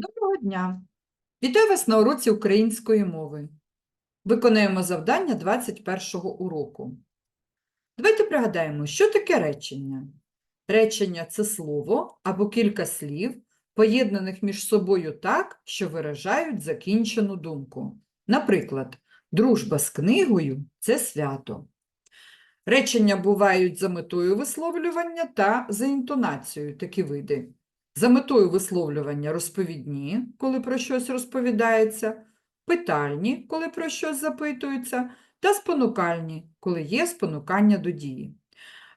Доброго дня! Вітаю вас на уроці української мови. Виконуємо завдання 21-го уроку. Давайте пригадаємо, що таке речення. Речення – це слово або кілька слів, поєднаних між собою так, що виражають закінчену думку. Наприклад, дружба з книгою – це свято. Речення бувають за метою висловлювання та за інтонацією такі види. За метою висловлювання розповідні, коли про щось розповідається, питальні, коли про щось запитуються, та спонукальні, коли є спонукання до дії.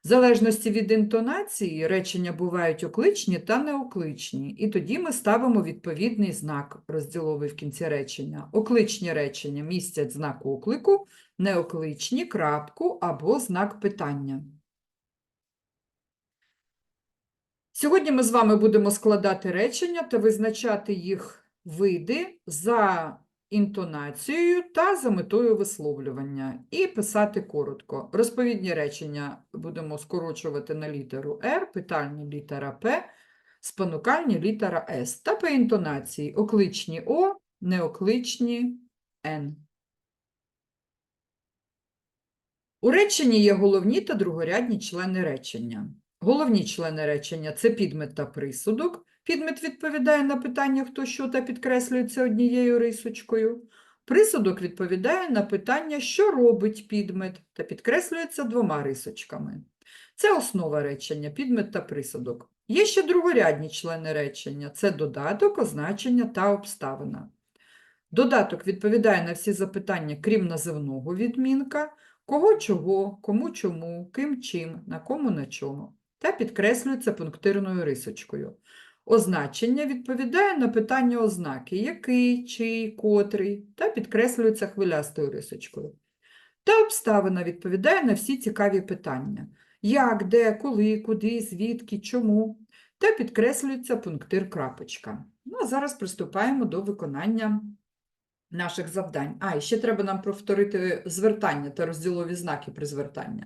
В залежності від інтонації речення бувають окличні та неокличні, і тоді ми ставимо відповідний знак розділовий в кінці речення. Окличні речення містять знак оклику, неокличні – крапку або знак питання. Сьогодні ми з вами будемо складати речення та визначати їх види за інтонацією та за метою висловлювання і писати коротко. Розповідні речення будемо скорочувати на літеру R, питальні літера П, спонукальні літера С та по інтонації окличні О, неокличні Н. У реченні є головні та другорядні члени речення. Головні члени речення – це підмет та присудок. Підмет відповідає на питання «хто що» та підкреслюється однією рисочкою. Присудок відповідає на питання «що робить підмет» та підкреслюється двома рисочками. Це основа речення, підмет та присудок. Є ще другорядні члени речення – це додаток, означення та обставина. Додаток відповідає на всі запитання, крім називного відмінка, кого чого, кому чому, ким чим, на кому на чому та підкреслюється пунктирною рисочкою. Означення відповідає на питання ознаки який, чий, котрий, та підкреслюється хвилястою рисочкою. Та обставина відповідає на всі цікаві питання як, де, коли, куди, звідки, чому, та підкреслюється пунктир крапочка. Ну, а зараз приступаємо до виконання наших завдань. А, і ще треба нам повторити звертання та розділові знаки при звертанні.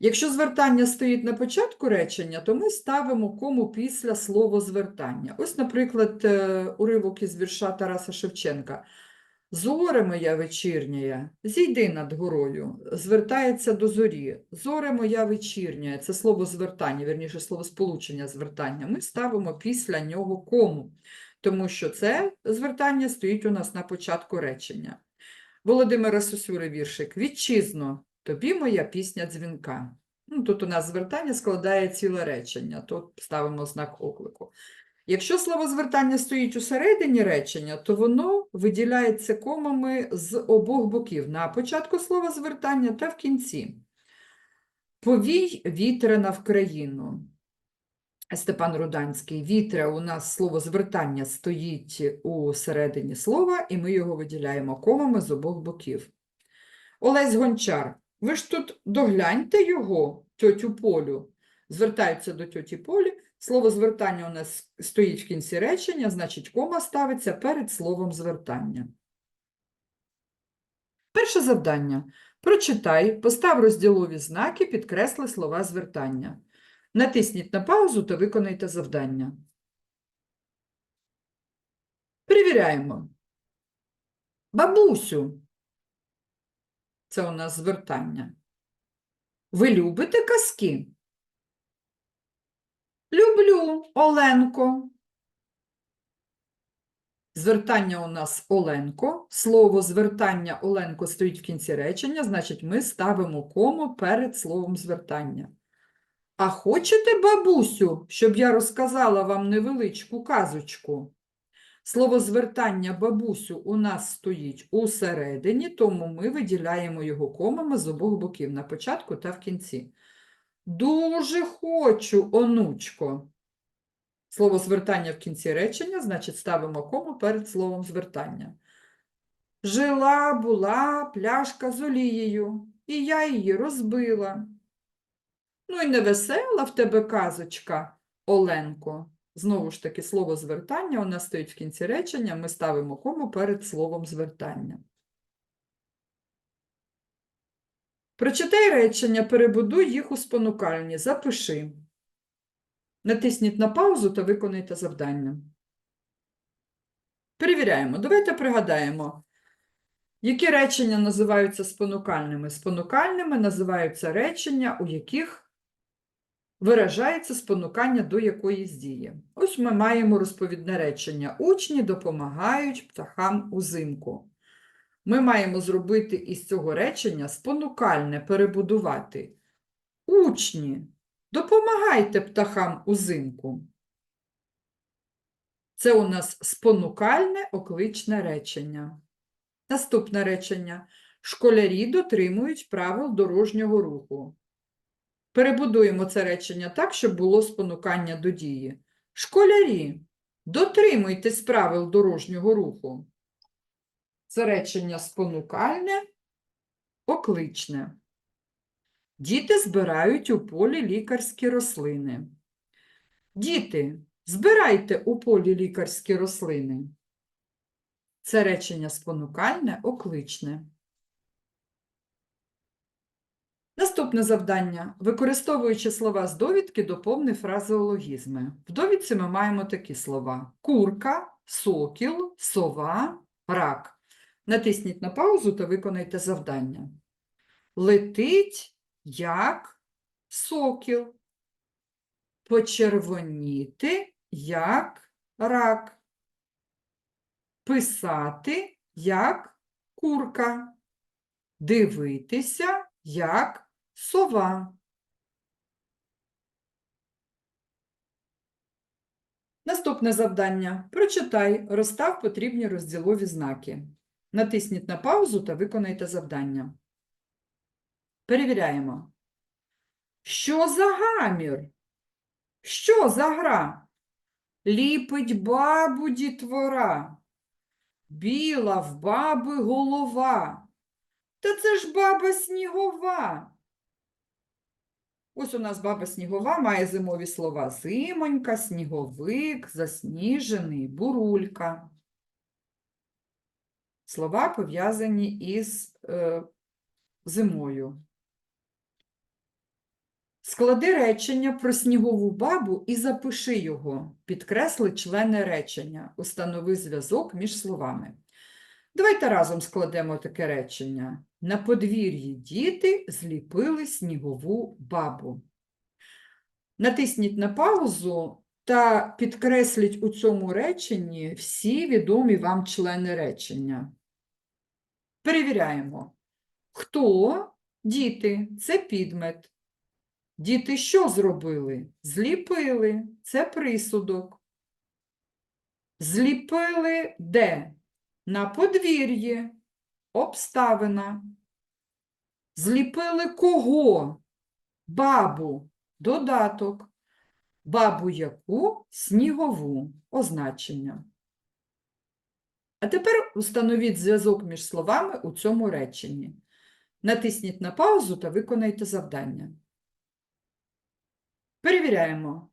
Якщо звертання стоїть на початку речення, то ми ставимо кому після словозвертання. Ось, наприклад, е, уривок із вірша Тараса Шевченка. Зоре моя вечірняя, зійди над горою, звертається до зорі. Зоре моя вечірня, це слово звертання, вірніше словосполучення звертання. Ми ставимо після нього кому, тому що це звертання стоїть у нас на початку речення. Володимира Сосюри віршик. Вітчизно, тобі моя пісня дзвінка. Ну, тут у нас звертання складає ціле речення, тут ставимо знак оклику. Якщо словозвертання стоїть у середині речення, то воно виділяється комами з обох боків на початку словозвертання та в кінці. Повій вітряна в країну. Степан Руданський. Вітря у нас словозвертання стоїть у середині слова, і ми його виділяємо комами з обох боків. Олесь Гончар. Ви ж тут догляньте його, тьотю Полю. Звертаються до тьоті Полі. Слово звертання у нас стоїть в кінці речення, значить, кома ставиться перед словом звертання. Перше завдання. Прочитай, постав розділові знаки, підкресли слова звертання. Натисніть на паузу та виконайте завдання. Перевіряємо. Бабусю. Це у нас звертання. Ви любите казки? Люблю, Оленко. Звертання у нас Оленко. Слово звертання Оленко стоїть в кінці речення, значить, ми ставимо кому перед словом звертання. А хочете, бабусю, щоб я розказала вам невеличку казочку? Слово звертання бабусю у нас стоїть усередині, тому ми виділяємо його комами з обох боків на початку та в кінці. Дуже хочу, онучко. Слово звертання в кінці речення, значить, ставимо кому перед словом звертання. Жила була пляшка з олією, і я її розбила. Ну і невесела в тебе казочка, Оленко. Знову ж таки, слово звертання у нас стоїть в кінці речення, ми ставимо кому перед словом звертання. Прочитай речення, перебудуй їх у спонукальні, запиши. Натисніть на паузу та виконайте завдання. Перевіряємо. Давайте пригадаємо, які речення називаються спонукальними. Спонукальними називаються речення, у яких виражається спонукання до якоїсь дії. Ось ми маємо розповідне речення. Учні допомагають птахам узимку. Ми маємо зробити із цього речення спонукальне перебудувати. Учні, допомагайте птахам узимку. Це у нас спонукальне окличне речення. Наступне речення. Школярі дотримують правил дорожнього руху. Перебудуємо це речення так, щоб було спонукання до дії. Школярі, дотримуйтесь правил дорожнього руху. Це речення спонукальне, окличне. Діти збирають у полі лікарські рослини. Діти, збирайте у полі лікарські рослини. Це речення спонукальне, окличне. Наступне завдання. Використовуючи слова з довідки, доповни фразеологізми. В довідці ми маємо такі слова: курка, сокіл, сова, рак. Натисніть на паузу та виконайте завдання. Летить як сокіл. Почервоніти як рак. Писати як курка. Дивитися як сова. Наступне завдання. Прочитай, розстав потрібні розділові знаки. Натисніть на паузу та виконайте завдання. Перевіряємо. Що за гамір? Що за гра? Ліпить бабу дітвора. Біла в баби голова. Та це ж баба снігова. Ось у нас баба снігова має зимові слова зимонька, сніговик, засніжений, бурулька. Слова пов'язані із е, зимою. Склади речення про снігову бабу і запиши його. Підкресли члени речення. Установи зв'язок між словами. Давайте разом складемо таке речення. На подвір'ї діти зліпили снігову бабу. Натисніть на паузу та підкресліть у цьому реченні всі відомі вам члени речення. Перевіряємо. Хто? Діти це підмет. Діти що зробили? Зліпили це присудок. Зліпили де? На подвір'ї обставина. Зліпили кого? Бабу додаток. Бабу яку снігову означення. А тепер установіть зв'язок між словами у цьому реченні. Натисніть на паузу та виконайте завдання. Перевіряємо.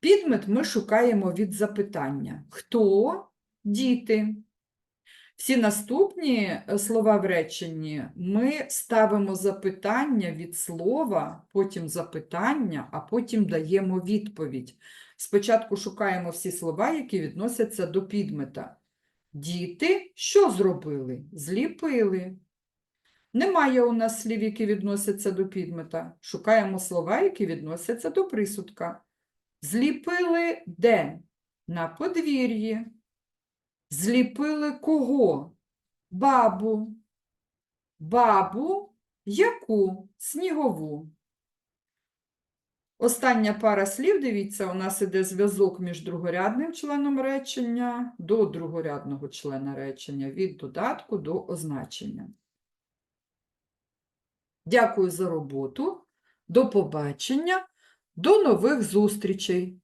Підмет ми шукаємо від запитання. Хто? Діти. Всі наступні е, слова в реченні ми ставимо запитання від слова, потім запитання, а потім даємо відповідь. Спочатку шукаємо всі слова, які відносяться до підмета. Діти що зробили? Зліпили. Немає у нас слів, які відносяться до підмета. Шукаємо слова, які відносяться до присудка. Зліпили де? На подвір'ї. Зліпили кого? Бабу. Бабу яку? Снігову. Остання пара слів, дивіться, у нас іде зв'язок між другорядним членом речення до другорядного члена речення, від додатку до означення. Дякую за роботу. До побачення. До нових зустрічей!